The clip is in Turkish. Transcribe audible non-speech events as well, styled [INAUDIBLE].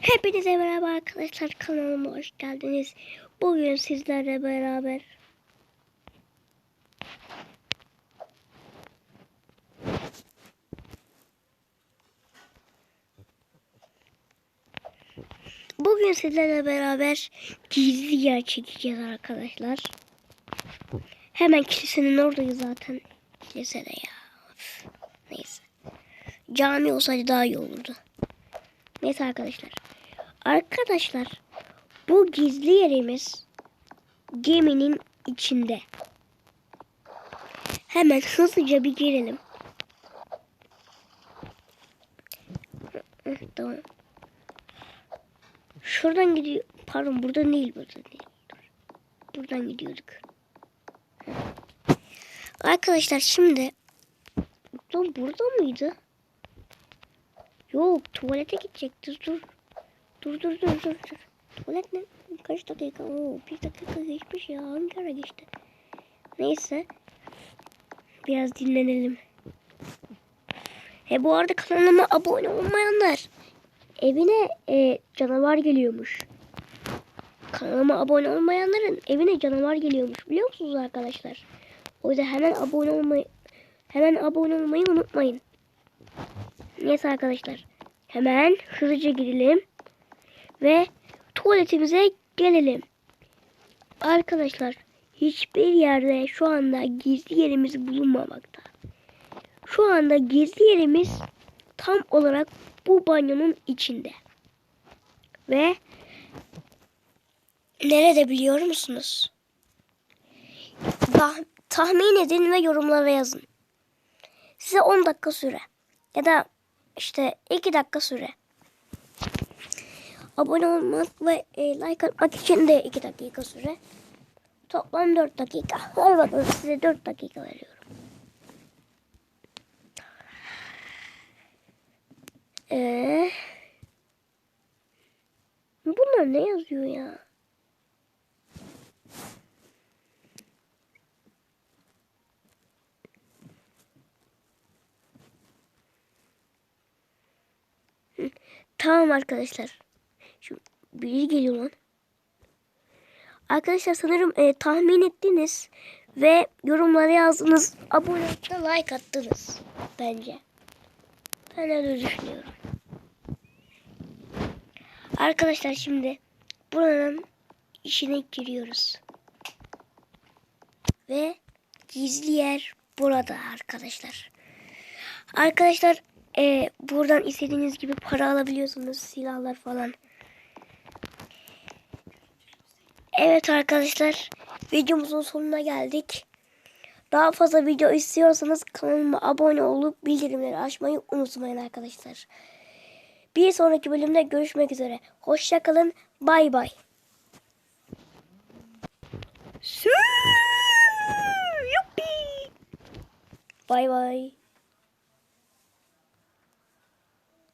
Hepinize merhaba arkadaşlar kanalıma hoş geldiniz. Bugün sizlerle beraber Bugün sizlerle beraber gizli yer çekeceğiz arkadaşlar. Hemen kilisenin oradayız zaten. Kilisede ya. Neyse. Cami olsaydı daha iyi olurdu. Neyse arkadaşlar. Arkadaşlar bu gizli yerimiz geminin içinde. Hemen hızlıca bir girelim. Tamam. Şuradan gidiyor. Pardon buradan değil buradan değil. Buradan gidiyorduk. Arkadaşlar şimdi Lan burada mıydı? Yok tuvalete gidecekti. Dur. Dur dur dur dur. dur. Tuvalet ne? Kaç dakika? Oo, bir dakika geçmiş ya. Hangi ara geçti? Neyse. Biraz dinlenelim. E bu arada kanalıma abone olmayanlar evine e, canavar geliyormuş. Kanalıma abone olmayanların evine canavar geliyormuş. Biliyor musunuz arkadaşlar? O yüzden hemen abone olmayı hemen abone olmayı unutmayın. Neyse arkadaşlar. Hemen hızlıca girelim. Ve tuvaletimize gelelim. Arkadaşlar hiçbir yerde şu anda gizli yerimiz bulunmamakta. Şu anda gizli yerimiz tam olarak bu banyonun içinde. Ve nerede biliyor musunuz? Tah- tahmin edin ve yorumlara yazın. Size 10 dakika süre. Ya da işte 2 dakika süre. Abone olmak ve e, like atmak için de 2 dakika süre. Toplam 4 dakika. [LAUGHS] Hadi bakalım size 4 dakika veriyorum. Ee, bunlar ne yazıyor ya? Tamam arkadaşlar. Şu biri geliyor lan. Arkadaşlar sanırım e, tahmin ettiniz ve yorumlara yazdınız. Abone olup da like attınız bence. Ben öyle düşünüyorum. Arkadaşlar şimdi buranın içine giriyoruz. Ve gizli yer burada arkadaşlar. Arkadaşlar e, buradan istediğiniz gibi para alabiliyorsunuz. Silahlar falan. Evet arkadaşlar videomuzun sonuna geldik. Daha fazla video istiyorsanız kanalıma abone olup bildirimleri açmayı unutmayın arkadaşlar. Bir sonraki bölümde görüşmek üzere. Hoşçakalın. Bay bay. Bay bay.